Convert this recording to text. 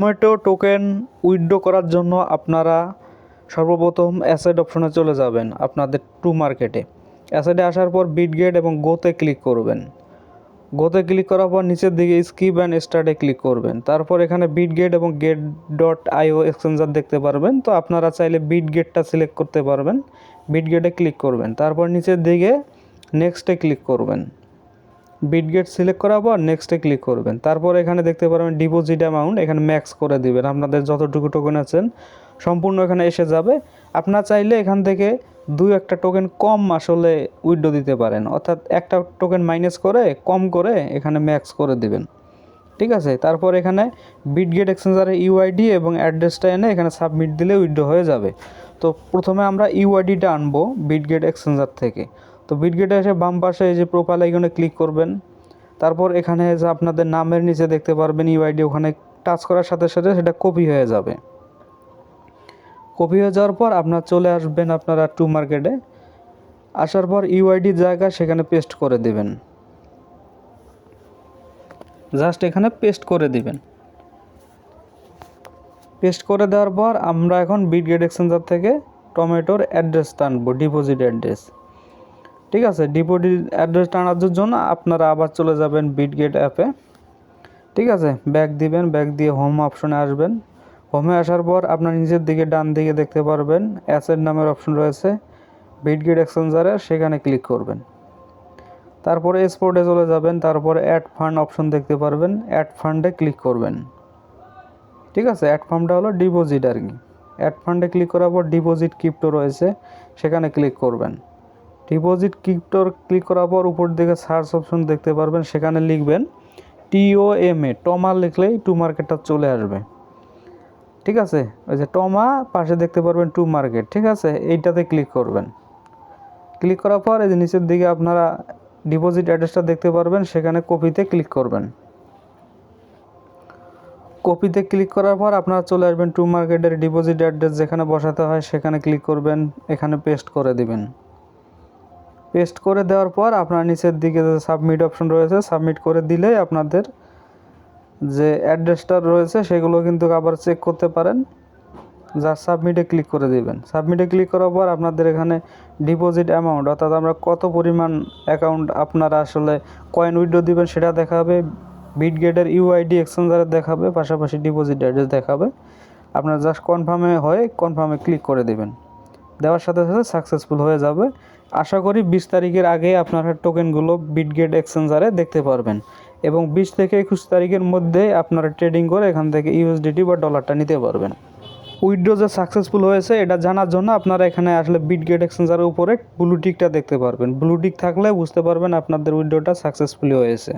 Tomato token withdraw করার জন্য আপনারা সর্বপ্রথম অ্যাসেড অপশনে চলে যাবেন আপনাদের টু মার্কেটে অ্যাসেডে আসার পর বিটগেট এবং গোতে ক্লিক করবেন। গোতে ক্লিক করার পর নিচের দিকে স্কিপ অ্যান্ড স্টার্টে ক্লিক করবেন। তারপর এখানে বিটগেট এবং গেট ডট আইও এক্সচেঞ্জার দেখতে পারবেন। তো আপনারা চাইলে বিটগেটটা সিলেক্ট করতে পারবেন। বিটগেটে ক্লিক করবেন। তারপর নিচের দিকে নেক্সটে ক্লিক করবেন। বিটগেট সিলেক্ট করার পর নেক্সটে ক্লিক করবেন। তারপর এখানে দেখতে পারবেন ডিপোজিট অ্যামাউন্ট এখানে ম্যাক্স করে দিবেন। আপনাদের যতটুকু টোকেন আছেন, সম্পূর্ণ এখানে এসে যাবে। আপনার চাইলে এখান থেকে দুই একটা টোকেন কম আসলে উইড্রো দিতে পারেন। অর্থাৎ একটা টোকেন মাইনাস করে, কম করে এখানে ম্যাক্স করে দিবেন। ঠিক আছে? তারপর এখানে বিটগেট এক্সচেঞ্জারের ইউআইডি এবং অ্যাড্রেসটা এনে এখানে সাবমিট দিলে উইড্রো হয়ে যাবে। তো প্রথমে আমরা ইউআইডিটা আনব বিটগেট এক্সচেঞ্জার থেকে। তো বিটগেটে এসে বাম পাশে এই যে প্রোফাইল আইকনে ক্লিক করবেন। তারপর এখানে যে আপনাদের নামের নিচে দেখতে পারবেন ইউআইডি ওখানে টাচ করার সাথে সাথে সেটা কপি হয়ে যাবে। কপি হয়ে যাওয়ার পর আপনার চলে আসবেন আপনারা টু মার্কেটে আসার পর ইউআইডির জায়গা সেখানে পেস্ট করে দিবেন। জাস্ট এখানে পেস্ট করে দিবেন। পেস্ট করে দেওয়ার পর আমরা এখন বিটগেট এক্সচেঞ্জার থেকে টমেটোর অ্যাড্রেসটা আনব ডিপোজিট অ্যাড্রেস ঠিক আছে? ডিপোজিট অ্যাড্রেস টানার জন্য আপনারা আবার চলে যাবেন বিটগেট অ্যাপে ঠিক আছে? ব্যাক দিবেন ব্যাক দিয়ে হোম অপশনে আসবেন। হোমে আসার পর আপনার নিচের দিকে ডান দিকে দেখতে পারবেন। অ্যাসেট নামের অপশন রয়েছে। বিটগেট এক্সচেঞ্জারের সেখানে ক্লিক করবেন। তারপরে এক্সপোর্টে চলে যাবেন। তারপরে অ্যাড ফান্ড অপশন দেখতে পারবেন। অ্যাড ফান্ডে ক্লিক করবেন। ঠিক আছে? অ্যাড ফান্ডটা হলো ডিপোজিট আর কি। অ্যাড ফান্ডে ক্লিক করার পর ডিপোজিট ক্রিপ্টো রয়েছে। সেখানে ক্লিক করবেন। ডিপোজিট ক্রিপ্টোর ক্লিক করার পর উপর দিকে সার্চ অপশন দেখতে পারবেন, সেখানে লিখবেন টিওএমএ টমা লিখলেই টু মার্কেটটা চলে আসবে। ঠিক আছে? ওই যে টমা পাশে দেখতে পারবেন টু মার্কেট ঠিক আছে? এইটাতে ক্লিক করবেন। ক্লিক করার পর এই যে নিচের দিকে আপনারা ডিপোজিট অ্যাড্রেসটা দেখতে পারবেন, সেখানে কপিতে ক্লিক করবেন। কপিতে ক্লিক করার পর আপনারা চলে আসবেন টু মার্কেটের ডিপোজিট অ্যাড্রেস যেখানে বসাতে হয়, সেখানে ক্লিক করবেন, এখানে পেস্ট করে দিবেন। পেস্ট করে দেওয়ার পর আপনার নিচের দিকে যে সাবমিট অপশন রয়েছে, সাবমিট করে দিলেই আপনাদের যে অ্যাড্রেসটা রয়েছে সেগুলো কিন্তু আবার চেক করতে পারেন। যা সাবমিটে ক্লিক করে দিবেন। সাবমিটে ক্লিক করার পর আপনাদের এখানে ডিপোজিট অ্যামাউন্ট অর্থাৎ আমরা কত পরিমাণ অ্যাকাউন্ট আপনারা আসলে কয়েন উইড্রো দিবেন সেটা দেখাবে বিটগেটের ইউআইডি এক্সচেঞ্জারে দেখাবে, পাশাপাশি ডিপোজিট অ্যাড্রেস দেখাবে। আপনার জাস্ট কনফার্মে হয়ে কনফার্মে ক্লিক করে দিবেন। দেওয়ার সাথে সাথে সাকসেসফুল হয়ে যাবে। আশা করি বিশ তারিখের আগে আপনারা টোকেনগুলো বিটগেট এক্সচেঞ্জারে দেখতে পারবেন। এবং বিশ থেকে একুশ তারিখের মধ্যে আপনারা ট্রেডিং করে এখান থেকে ইউএসডিটি বা ডলারটা নিতে পারবেন। উইড্রো যে সাকসেসফুল হয়েছে, এটা জানার জন্য আপনারা এখানে আসলে বিটগেট এক্সচেঞ্জারের উপরে ব্লু টিকটা দেখতে পারবেন। ব্লু টিক থাকলে বুঝতে পারবেন আপনাদের উইড্রোটা সাকসেসফুলি হয়েছে।